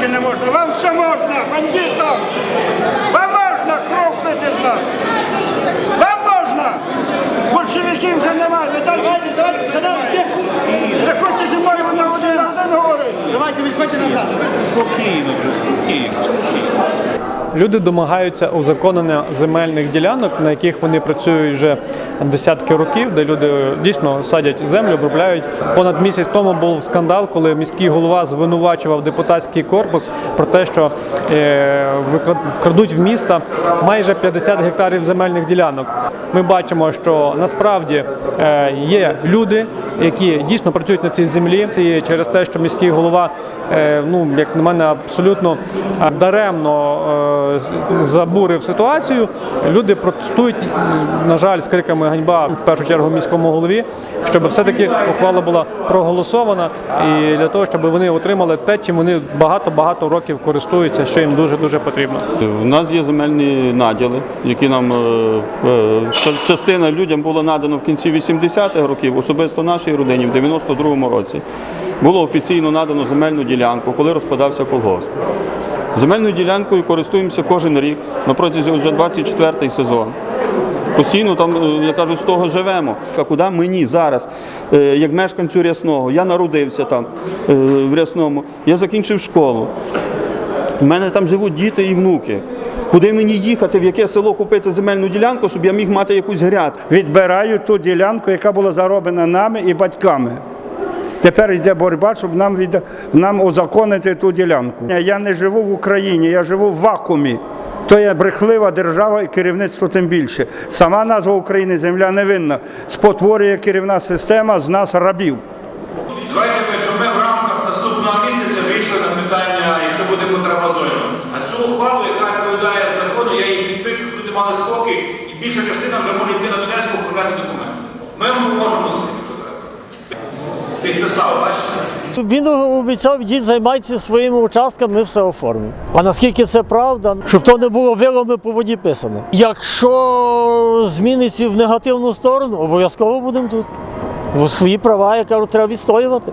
ще не можна. Вам все можна, бандитам! Вам можна кров пити з нас! Вам можна! Большевиків вже немає, не далі. Давайте, давайте, шановні, Не хочете зі мною вона один говорить. Давайте, відходьте назад. Спокійно, спокійно. Люди домагаються узаконення земельних ділянок, на яких вони працюють вже десятки років, де люди дійсно садять землю, обробляють. Понад місяць тому був скандал, коли міський голова звинувачував депутатський корпус про те, що е, вкрадуть в міста майже 50 гектарів земельних ділянок. Ми бачимо, що насправді е, є люди, які дійсно працюють на цій землі, і через те, що міський голова, е, ну як на мене, абсолютно е, даремно е, забурив ситуацію. Люди протестують, на жаль, з криками ганьба в першу чергу міському голові, щоб все-таки ухвала була проголосована і для того, щоб вони отримали те, чим вони багато-багато років користуються, що їм дуже дуже потрібно. У нас є земельні наділи, які нам ча- частина людям було надано в кінці 80-х років, особисто нашій родині в 92-му році. Було офіційно надано земельну ділянку, коли розпадався колгосп. Земельною ділянкою користуємося кожен рік на протязі вже 24-й сезон. Постійно там, е, я кажу, з того живемо. А куди мені зараз, е, як мешканцю Рясного, я народився там е, в Рясному, я закінчив школу. У мене там живуть діти і внуки. Куди мені їхати, в яке село купити земельну ділянку, щоб я міг мати якусь гряд? відбирають ту ділянку, яка була зароблена нами і батьками. Тепер йде боротьба, щоб нам від... нам узаконити ту ділянку. Я не живу в Україні, я живу в вакуумі. То є брехлива держава і керівництво тим більше. Сама назва України земля невинна. Спотворює керівна система з нас рабів. Давайте ми, щоб ми в рамках наступного місяця вийшли на питання, якщо буде потреба зону. Цю ухвалу, яка відповідає закону, я її підпишу, люди мали спокій, і більша частина вже може йти на Донецьку оформляти документи. Ми вам поможемо з тим. Підписав, бачите? Він обіцяв, йдіть займайтеся своїми участками, ми все оформимо. А наскільки це правда, щоб то не було вилами по воді писано. Якщо зміниться в негативну сторону, обов'язково будемо тут. Бо свої права, я кажу, треба відстоювати.